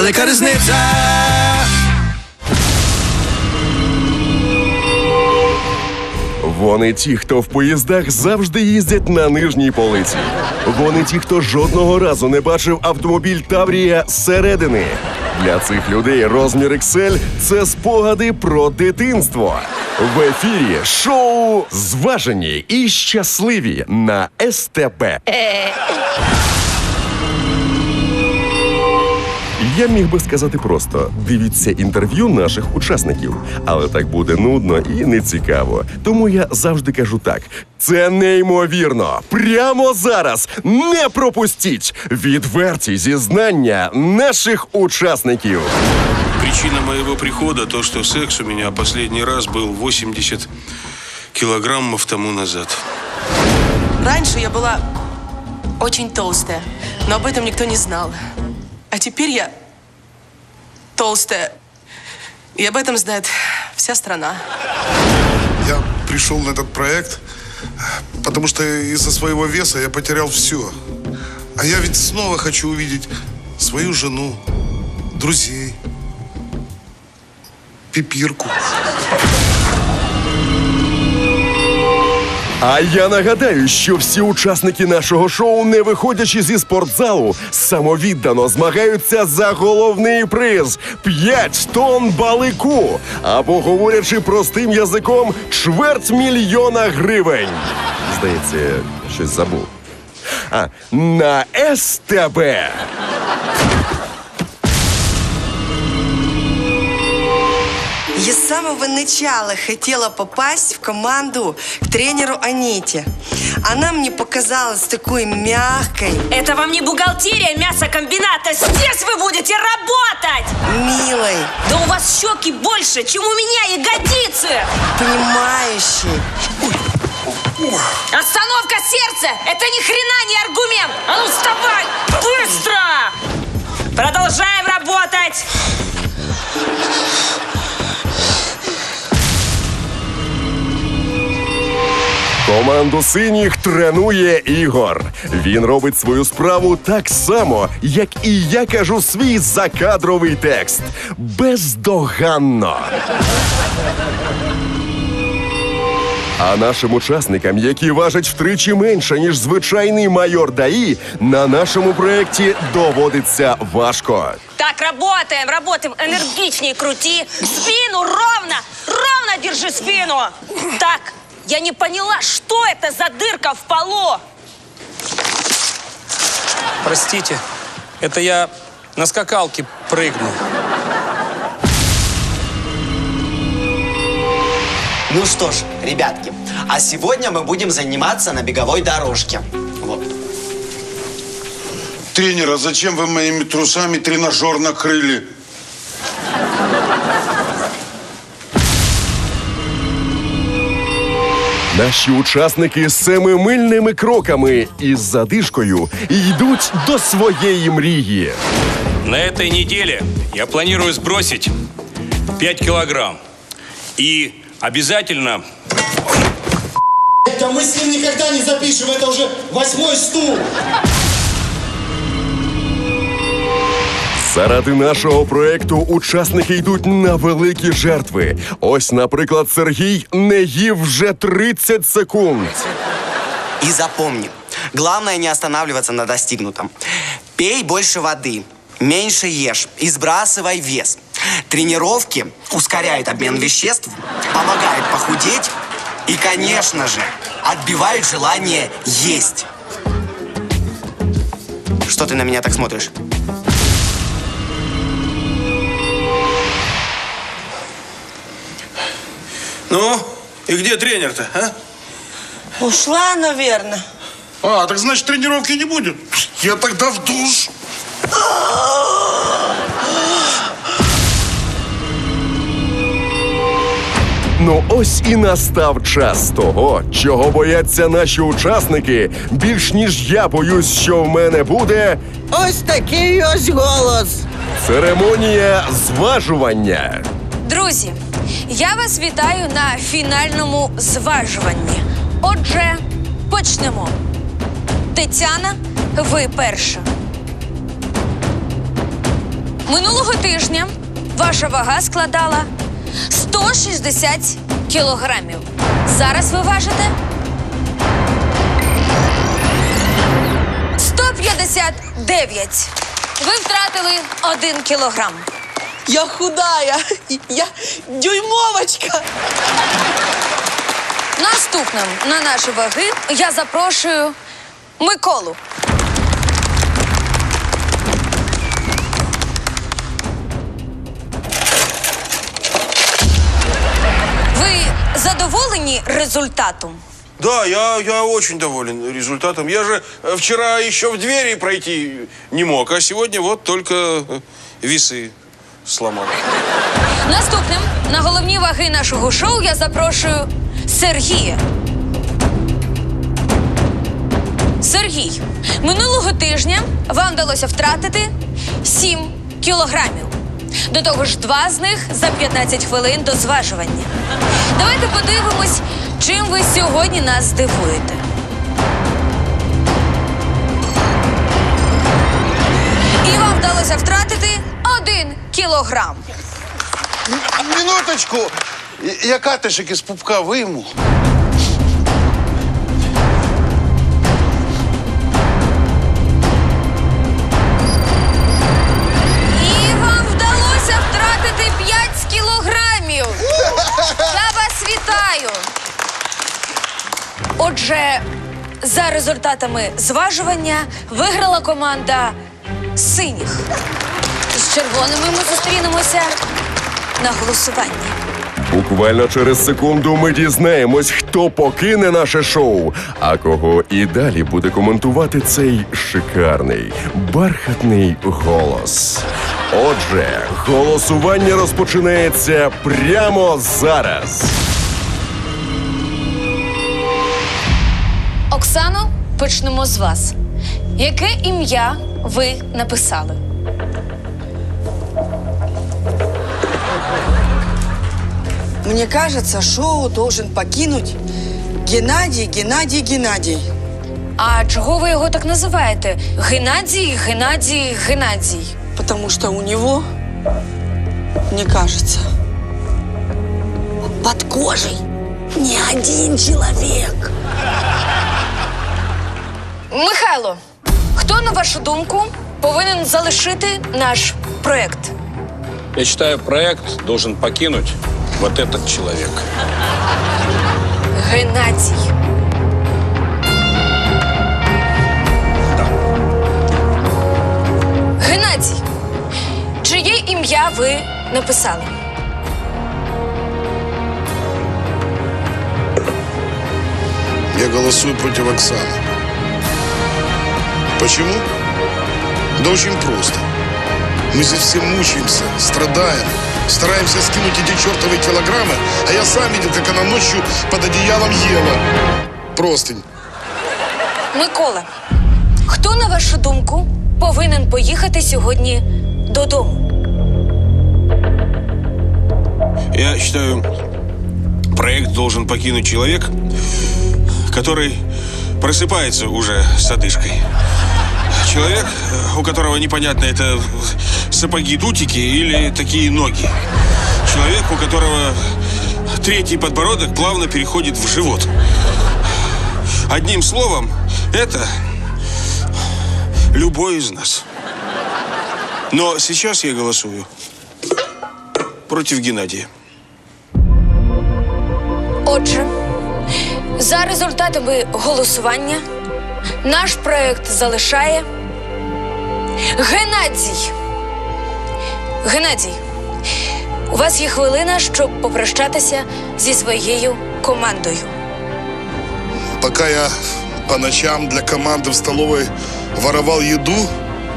велика різниця. Вони ті, хто в поїздах завжди їздять на нижній полиці. Вони ті, хто жодного разу не бачив автомобіль Таврія зсередини. Для цих людей розмір XL – це спогади про дитинство. В ефірі шоу Зважені і щасливі на СТБ. Я міг би сказати просто: дивіться інтерв'ю наших учасників, але так буде нудно і нецікаво. Тому я завжди кажу так: це неймовірно. Прямо зараз не пропустіть відверті зізнання наших учасників. Причина моего прихода то, что секс у меня последний раз был 80 килограммов тому назад. Раньше я была очень толстая, но об этом никто не знал. А теперь я толстая. И об этом знает вся страна. Я пришел на этот проект, потому что из-за своего веса я потерял все. А я ведь снова хочу увидеть свою жену, друзей, пипирку. А я нагадаю, що всі учасники нашого шоу, не виходячи зі спортзалу, самовіддано змагаються за головний приз 5 тонн балику. Або, говорячи простим язиком, чверть мільйона гривень. Здається, щось забув. А на СТБ. Я с самого начала хотела попасть в команду к тренеру Аните. Она мне показалась такой мягкой, Это вам не бухгалтерия мясокомбината. Здесь вы будете работать! милой, Да у вас щеки больше, чем у меня ягодицы! понимающей. Остановка сердца! Это ни хрена не аргумент! А ну вставай! Быстро! Продолжаем работать! Команду синіх тренує Ігор. Він робить свою справу так само, як і я кажу свій закадровий текст. Бездоганно. А нашим учасникам, які важать втричі менше, ніж звичайний майор ДАІ, на нашому проєкті доводиться важко. Так, работаем, работаем. Энергичнее крути. Спину ровно, ровно держи спину. Так, я не поняла, что это за дырка в полу? Простите, это я на скакалке прыгнул. Ну что ж, ребятки, а сегодня мы будем заниматься на беговой дорожке. Вот. Тренер, а зачем вы моими трусами тренажер накрыли? Наші учасники з семимильними кроками із задишкою йдуть до своєї мрії. На этой неделе я планирую сбросить 5 килограмм. И обязательно Да мы с ним никогда не запишем, это уже восьмой стул. Заради нашого проекту учасники йдуть на великі жертви. Ось, наприклад, Сергій не їв вже 30 секунд. И запомни, главное не останавливаться на достигнутом. Пей больше воды, меньше ешь и сбрасывай вес. Тренировки ускоряют обмен веществ, помогают похудеть и, конечно же, отбивают желание есть. Что ты на меня так смотришь? Ну, и где тренер-то, а? Ушла, наверное. А, так значит тренировки не будет. Я тогда в душ. Ну ось і настав час того, чого бояться наші учасники, більш ніж я боюсь, що в мене буде Ось такий ось голос. церемонія зважування. Друзі, я вас вітаю на фінальному зважуванні. Отже, почнемо. Тетяна, ви перша. Минулого тижня ваша вага складала 160 кілограмів. Зараз ви важите 159. Ви втратили один кілограм. Я худая. Я дюймовочка. Наступним на наші ваги я запрошую Миколу. Ви задоволені результатом? Да, я, я очень доволен результатом. Я же э, вчера еще в двери пройти не мог, а сегодня вот только э, весы сломал. Наступним на головні ваги нашого шоу я запрошую Сергія. Сергій, минулого тижня вам вдалося втратити 7 кілограмів. До того ж, два з них за 15 хвилин до зважування. Давайте подивимось, чим ви сьогодні нас здивуєте. Кілограм. Минуточку. Я катишек із пупка вийму. І вам вдалося втратити 5 кілограмів. Я вас вітаю. Отже, за результатами зважування виграла команда синіх. З червоними ми зустрінемося на голосуванні. Буквально через секунду ми дізнаємось, хто покине наше шоу, а кого і далі буде коментувати цей шикарний бархатний голос. Отже, голосування розпочинається прямо зараз. Оксано, почнемо з вас. Яке ім'я ви написали? Мне кажется, шоу должен покинуть Геннадий, Геннадий, Геннадий. А чого ви його так називаєте? Геннадій, Геннадій, Геннадій. Потому что у него, мне кажется, под кожей не один человек. Михайло, хто, на вашу думку, повинен залишити наш проект? Я считаю, проект должен покинуть вот этот человек. Геннадій. Геннадій, чиє ім'я ви написали? Я голосую против Оксаны. Почему? Да очень просто. Мы здесь все мучаемся, страдаем, стараемся скинуть эти чертовы килограммы, а я сам видел, как она ночью под одеялом ела. Простынь. Микола, хто, на вашу думку, повинен поїхати сьогодні додому? Я считаю, проект должен покинуть человек, который просыпается уже с одышкой. Человек, у которого непонятно, это сапоги-дутики или такие ноги. Человек, у которого третий подбородок плавно переходит в живот. Одним словом, это любой из нас. Но сейчас я голосую против Геннадия. Отже, за результатами голосування наш проект залишає Геннадій. Геннадій, у вас є хвилина, щоб попрощатися зі своєю командою. Пока я по ночам для команды в столовой воровал еду,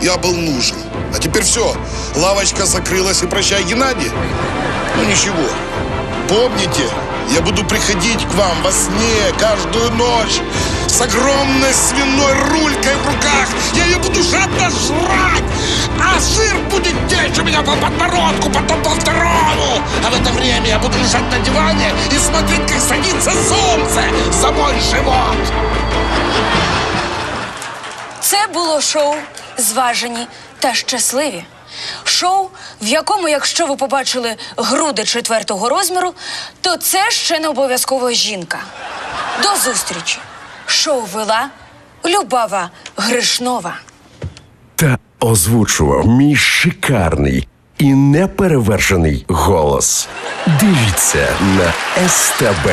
я был нужен. А теперь все, лавочка закрылась и прощай, Геннадий. Ну ничего, помните, я буду приходить к вам во сне каждую ночь с огромной свиной рулькой в руках. Я ее буду жадно жрать, а сыр будет течь у меня по подбородку, потом по второму. А в это время я буду лежать на диване и смотреть, как садится солнце за мой живот. Це було шоу Зважені та щасливі. Шоу, в якому, якщо ви побачили груди четвертого розміру, то це ще не обов'язково жінка. До зустрічі! Шоу вела Любава Гришнова. Та озвучував мій шикарний і неперевершений голос. Дивіться на СТБ.